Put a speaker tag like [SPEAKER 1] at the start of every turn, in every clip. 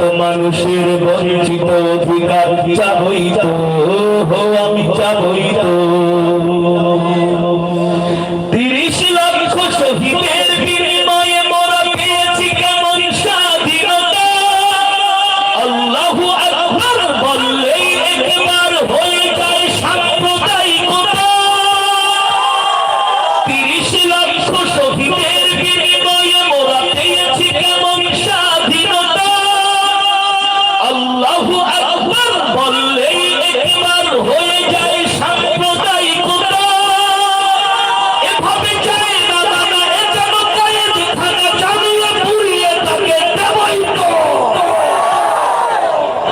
[SPEAKER 1] লাঞ্ছিত মানুষের বঞ্চিত অধিকার চাবই তো হো আমি চাবই তো।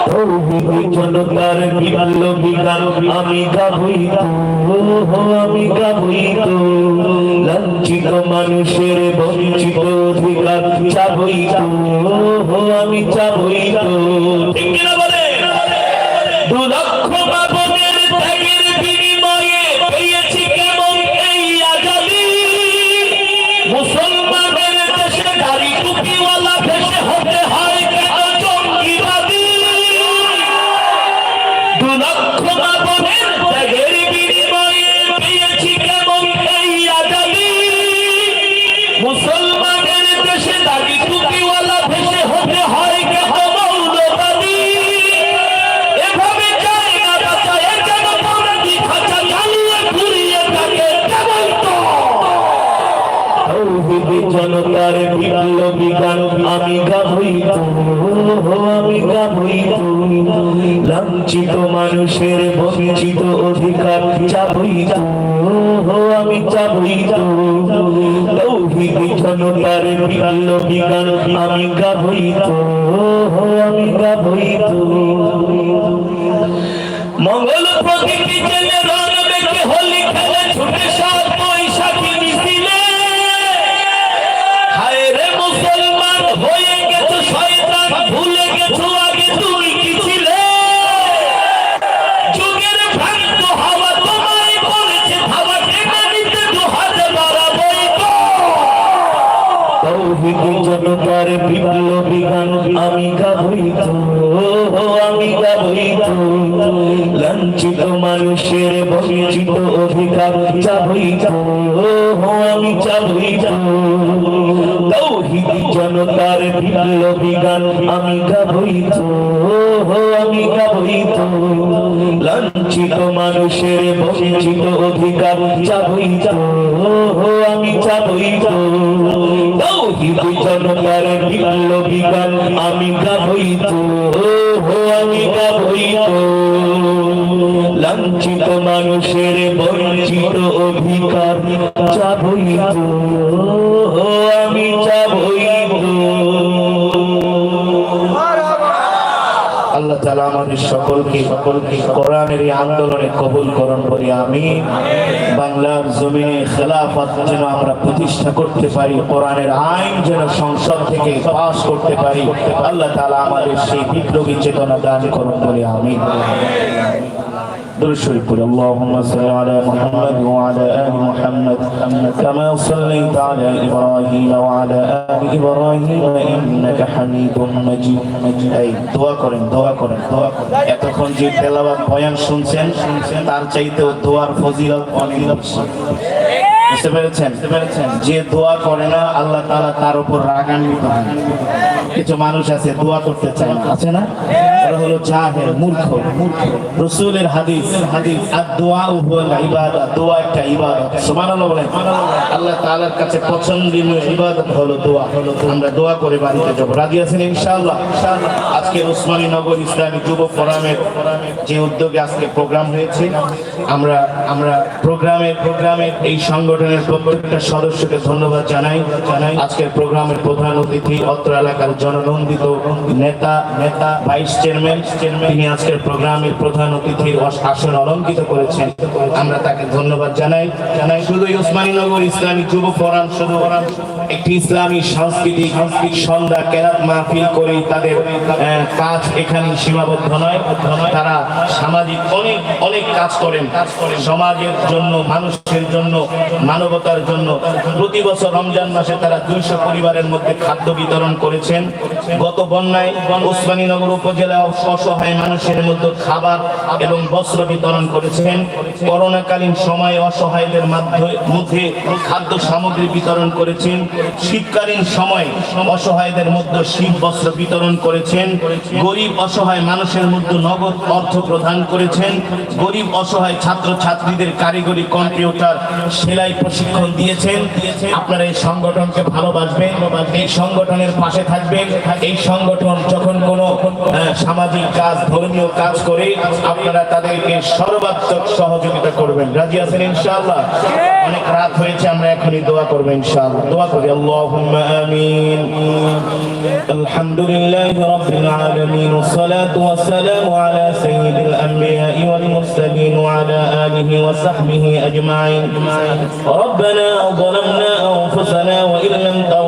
[SPEAKER 1] জনতার বিকাল বিকাল আমি গাবই তো আমি গাবই তো লাঞ্ছিত মানুষের বঞ্চিত অধিকার চাবই তো আমি চাবই তো। মানুষের বঞ্চিত অধিকার চাবই তো আমি চাবই তো। জনতার বিপ্লবী আমি গাবই তো আমি গাবই তো। মঙ্গল প্রকৃতি জেনে আমি গাবই তো লাঞ্ছিত মানুষের বঞ্চিত অধিকার চাবই তো আমি চাবই তো তৌহিদি জনতার বিপ্লবী গান আমি গাবই আমি গাবই লাঞ্ছিত মানুষের বঞ্চিত অধিকার চাবই আমি চাবই আমি আল্লাহ তালা আমাদের সকলকে সকলকে কোরআনের আন্দোলনে কবুল করুন বলি আমি বাংলার জমিনে খেলাফত যেন আমরা প্রতিষ্ঠা করতে পারি, কোরআনের আইন যেন সংসদ থেকে পাশ করতে পারি, আল্লাহ তালা আমাদের সেই বিপ্লবী চেতনা দান করুন বলে আমি درود شريف قل اللهم صل على محمد وعلى ال محمد كما صليت على ابراهيم وعلى ال ابراهيم انك حميد مجيد এই দোয়া করেন দোয়া করেন দোয়া করেন এতক্ষণ যে তেলাওয়াত বয়ান শুনছেন শুনছেন তার চাইতেও দোয়ার ফজিলত অনেক বেশি বুঝতে পেরেছেন বুঝতে পেরেছেন যে দোয়া করে না আল্লাহ তাআলা তার উপর রাগান্বিত হন কিছু মানুষ আছে, দোয়া করতে চায় না। আছে না? এরা হলো জাহেল, মূর্খ মূর্খ। রাসূলের হাদিস হাদিস আর দোয়া হুয়াল ইবাদত দোয়া একটা ইবাদত। সুবহানাল্লাহ বলেন। আল্লাহ তাআলার কাছে পছন্দনীয় ইবাদত হলো দোয়া। হলো আমরা দোয়া করে বাড়িতে যাব। রাজি আছেন ইনশাআল্লাহ? আজকে ওসমানী নগর ইসলামী যুব ফোরামের যে উদ্যোগে আজকে প্রোগ্রাম হয়েছে, আমরা আমরা প্রোগ্রামের প্রোগ্রামের এই সংগঠনের প্রত্যেকটা সদস্যকে ধন্যবাদ জানাই জানাই। আজকের প্রোগ্রামের প্রধান অতিথি অত্র এলাকার জননন্দিত নেতা নেতা, ভাইস চেয়ারম্যান
[SPEAKER 2] চেয়ারম্যান তিনি আজকের প্রোগ্রামের প্রধান অতিথির আসন অলঙ্কিত করেছেন। আমরা তাকে ধন্যবাদ জানাই। জানাই শুধু ওসমানীনগর ইসলামী যুব ফোরাম, শুধু একটি ইসলামী সাংস্কৃতিক সাংস্কৃতিক সন্ধ্যা কেরাত মাহফিল করেই তাদের কাজ এখানে সীমাবদ্ধ নয়। তারা সামাজিক অনেক অনেক কাজ করেন। সমাজের জন্য, মানুষের জন্য, মানবতার জন্য। প্রতি বছর রমজান মাসে তারা দুইশো পরিবারের মধ্যে খাদ্য বিতরণ করেছেন। গত বন্যায় ওসমানীনগর উপজেলা অসহায় মানুষের মধ্যে খাবার এবং বস্ত্র বিতরণ করেছেন। করোনাকালীন সময়ে অসহায়দের মধ্যে খাদ্য সামগ্রী বিতরণ করেছেন। শীতকালীন সময় অসহায়দের মধ্যে শীত বস্ত্র বিতরণ করেছেন। গরিব অসহায় মানুষের মধ্যে নগদ অর্থ প্রদান করেছেন। গরিব অসহায় ছাত্র ছাত্রীদের কারিগরি কম্পিউটার সেলাই প্রশিক্ষণ দিয়েছেন। আপনারা এই সংগঠনকে ভালোবাসবেন। এই সংগঠনের পাশে থাকবেন এই সংগঠন যখন কোনো আহ, সামাজিক কাজ ধর্মীয় কাজ করে আপনারা তাদেরকে সর্বাত্মক সহযোগিতা করবেন রাজি আছেন ইনশাআল্লাহ অনেক রাত হয়েছে আমরা এখনই দোয়া করবো ইনশাআল্লাহ দোয়া করি আল্লাহুম্মা আমিন আলহামদুলিল্লাহি রাব্বিল আলামিন والصلاة والسلام على سيد الأنبياء والمرسلين وعلى آله وصحبه أجمعين ربنا ظلمنا أنفسنا وإن لم تغفر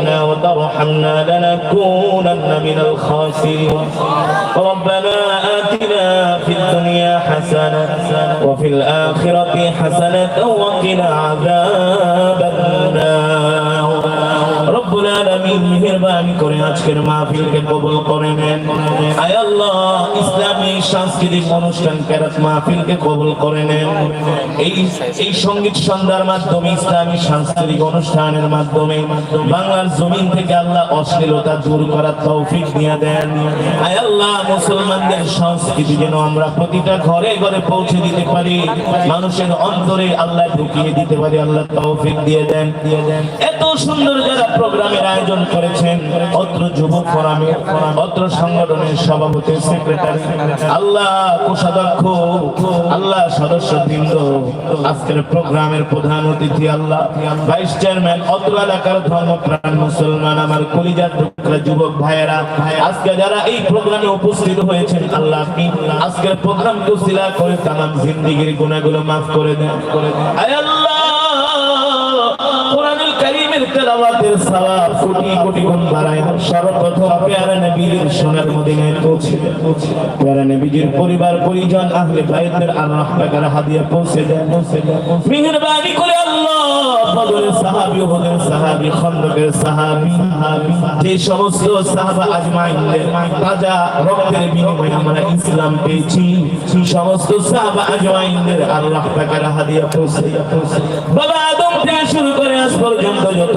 [SPEAKER 2] لنا وترحمنا لنكونن من الخاسرين. ربنا آتنا في الدنيا حسنة وفي الآخرة حسنة وقنا عذاب করে আজকের মাহফিলকে কবুল করে নেন। আয় আল্লাহ, ইসলামী সাংস্কৃতিক অনুষ্ঠান কেরাত মাহফিলকে কবুল করে নেন। এই এই সংগীত সন্ধ্যার মাধ্যমে, ইসলামী সাংস্কৃতিক অনুষ্ঠানের মাধ্যমে বাংলার জমিন থেকে আল্লাহ অশ্লীলতা দূর করার তৌফিক নিয়ে দেন। আয় আল্লাহ, মুসলমানদের সংস্কৃতি যেন আমরা প্রতিটা ঘরে ঘরে পৌঁছে দিতে পারি। মানুষের অন্তরে আল্লাহ ঢুকিয়ে দিতে পারি, আল্লাহ তৌফিক দিয়ে দেন দিয়ে দেন। এত সুন্দর যারা প্রোগ্রামের আয়োজন করেছেন অত্র যুবক ফোরামের অত্র সংগঠনের সভাপতি সেক্রেটারি আল্লাহ কোষাধ্যক্ষ, আল্লাহ সদস্য বৃন্দ আজকের প্রোগ্রামের প্রধান অতিথি আল্লাহ। ভাইস চেয়ারম্যান অত্র এলাকার ধর্মপ্রাণ মুসলমান, আমার কলিজার টুকরা যুবক ভাইয়েরা। আজকে যারা এই প্রোগ্রামে উপস্থিত হয়েছেন, আল্লাহ আজকের প্রোগ্রাম কুশিলা করে তামাম জিন্দিগির গুণাগুলো মাফ করে দেন। করে দেন আল্লাহ তেলাওয়াতের সওয়াব কোটি কোটি গুণ বাড়ায় সর্বপ্রথম নবীর সোনার মদিনায় নবীজির পরিবার, পরিজন, আহলে বাইতের আর হাদিয়া পৌঁছে দেন মেহেরবানি করে আল্লাহ সাহাবী ওহদের সাহাবী, খন্দকের সাহাবী যে সমস্ত সাহাবা আজমাইনদের তাজা রক্তের বিনিময়ে আমরা ইসলাম পেয়েছি সমস্ত সাহাবা আজমাইনদের পাকের হাদিয়া পৌঁছে বাবা আদম থেকে শুরু করে আজ পর্যন্ত যত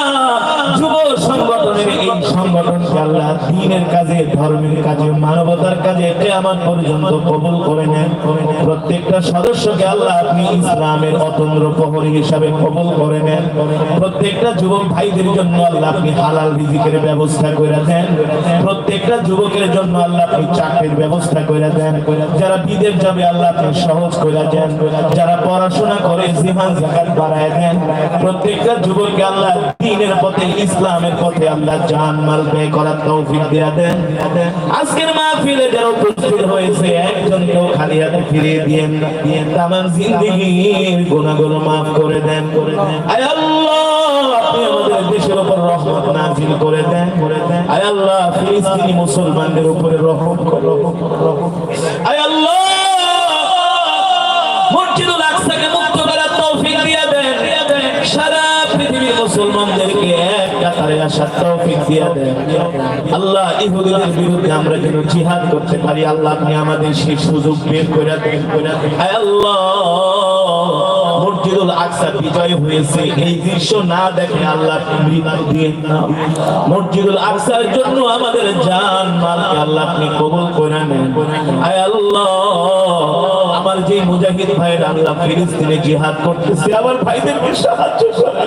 [SPEAKER 2] প্রত্যেকটা যুবক যুবকের জন্য আল্লাহ আপনি চাকরির ব্যবস্থা করে যারা বিদেশ যাবে আল্লাহ সহজ করে যারা পড়াশোনা করে জিহান প্রত্যেকটা যুবককে আল্লাহ দিনের পথে ইসলামের পথে আল্লাহ জান মাল ব্যয় করার তৌফিক দেয়া দেন। আজকের মাহফিলে যারা উপস্থিত হয়েছে, একজনকেও খালি হাতে ফিরিয়ে দিয়েন না। দিয়েন তামাম জিন্দেগির গুনাহগুলো মাফ করে দেন। করে দেন। আয় আল্লাহ রহমত আল্লাহ ফিলিস্তিনি মুসলমানদের উপরে রহম করো। আয় আল্লাহ মসজিদুল আকসার জন্য আমাদের জান মালকে আল্লাহ আপনি করে নেন। আমার যে মুজাহিদ ভাইয়ের আল্লাহ ফিলিস্তিনে জিহাদ করতেছে, আমার ভাইদেরকে সাহায্য করে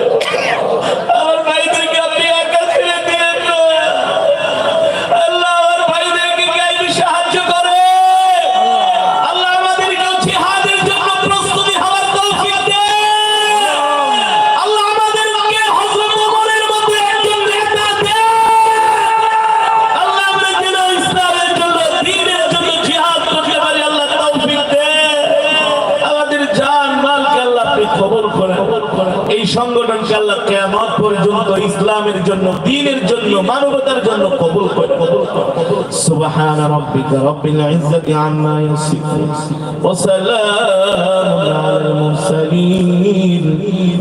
[SPEAKER 2] দিনের জন্য মানবতার জন্য কবুল করে সুবহান রাব্বিকা রাব্বিল ইজ্জাতি আম্মা ইয়াসিফুন ওয়া সালামুন আলাল মুরসালিন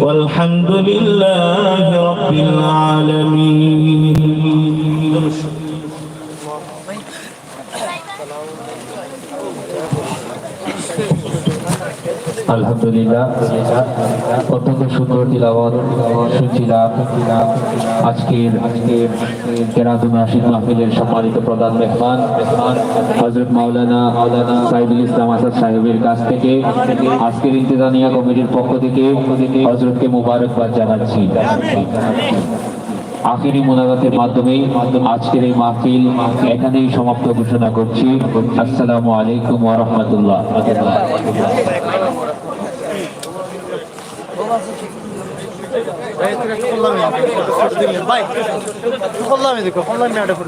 [SPEAKER 3] ওয়ালহামদুলিল্লাহি রাব্বিল আলামিন Thank you. আজকের থেকে ইন্তেজামিয়া কমিটির পক্ষ থেকে হজরতকে মুবারকবাদ জানাচ্ছি। আখেরি মোনাজাতের মাধ্যমে আজকের এই মাহফিল এখানেই সমাপ্ত ঘোষণা করছি। আসসালামু আলাইকুম ওয়া
[SPEAKER 4] ভাই দেখো দেখো